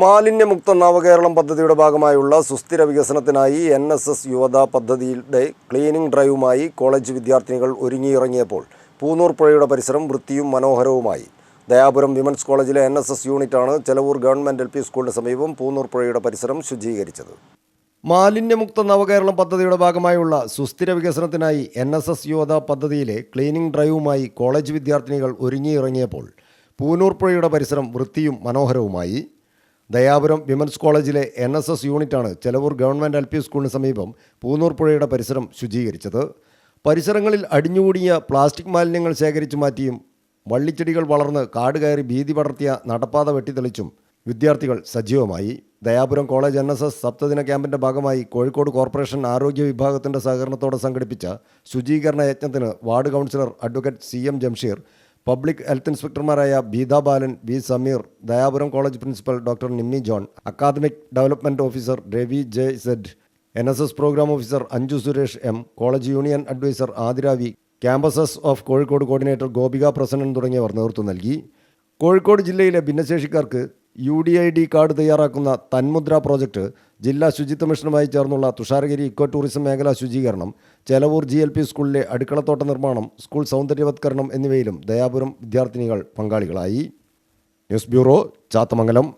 മാലിന്യമുക്ത നവകേരളം പദ്ധതിയുടെ ഭാഗമായുള്ള സുസ്ഥിര വികസനത്തിനായി എൻ എസ് എസ് യുവത പദ്ധതിയുടെ ക്ലീനിംഗ് ഡ്രൈവുമായി കോളേജ് വിദ്യാർത്ഥിനികൾ ഒരുങ്ങിയിറങ്ങിയപ്പോൾ പൂന്നൂർ പുഴയുടെ പരിസരം വൃത്തിയും മനോഹരവുമായി. ദയാപുരം വിമൻസ് കോളേജിലെ എൻ എസ് എസ് യൂണിറ്റാണ് ചെലവൂർ ഗവൺമെന്റ് എൽ പി സ്കൂളിന് സമീപം പൂന്നൂർ പുഴയുടെ പരിസരം ശുചീകരിച്ചത്. മാലിന്യമുക്ത നവകേരളം പദ്ധതിയുടെ ഭാഗമായുള്ള സുസ്ഥിര വികസനത്തിനായി എൻ എസ് എസ് യുവത പദ്ധതിയിലെ ക്ലീനിംഗ് ഡ്രൈവുമായി കോളേജ് വിദ്യാർത്ഥിനികൾ ഒരുങ്ങിയിറങ്ങിയപ്പോൾ പൂനൂർ പുഴയുടെ പരിസരം വൃത്തിയും മനോഹരവുമായി. ദയാപുരം വിമൻസ് കോളേജിലെ എൻ എസ് എസ് യൂണിറ്റാണ് ചെലവൂർ ഗവൺമെന്റ് എൽ പി സ്കൂളിന് സമീപം പൂന്നൂർ പുഴയുടെ പരിസരം ശുചീകരിച്ചത്. പരിസരങ്ങളിൽ അടിഞ്ഞുകൂടിയ പ്ലാസ്റ്റിക് മാലിന്യങ്ങൾ ശേഖരിച്ചു മാറ്റിയും വള്ളിച്ചെടികൾ വളർന്ന് കാട് കയറി ഭീതി പടർത്തിയ നടപ്പാത വെട്ടിത്തെളിച്ചും വിദ്യാർത്ഥികൾ സജീവമായി. Dayapuram college N S S സപ്തദിന ക്യാമ്പിന്റെ ഭാഗമായി കോഴിക്കോട് കോർപ്പറേഷൻ ആരോഗ്യ വിഭാഗത്തിന്റെ സഹകരണത്തോടെ സംഘടിപ്പിച്ച ശുചീകരണ യജ്ഞത്തിന് ward councillor advocate C M Jamsheer public health ഇൻസ്പെക്ടർമാരായ Beetha Balan V Sameer Dayapuram college principal doctor Nimmi John academic development officer Ravi J Z N S S programme officer Anju Suresh M college union advisor Athira V campuses of Kozhikode coordinator Gopika Prasannan തുടങ്ങിയവർ നേതൃത്വം നൽകി. കോഴിക്കോട് ജില്ലയിലെ ഭിന്നശേഷിക്കാർക്ക് U D I D card തയ്യാറാക്കുന്ന Thanmudra project ജില്ലാ ശുചിത്വ മിഷനുമായി ചേർന്നുള്ള Thusharagiri eco tourism മേഖല ശുചീകരണം ചെലവൂർ ജി എൽ പി സ്കൂളിലെ അടുക്കളത്തോട്ട നിർമ്മാണം സ്കൂൾ സൗന്ദര്യവത്കരണം എന്നിവയിലും ദയാപുരം വിദ്യാർത്ഥിനികൾ പങ്കാളികളായി. News bureau Chathamangalam.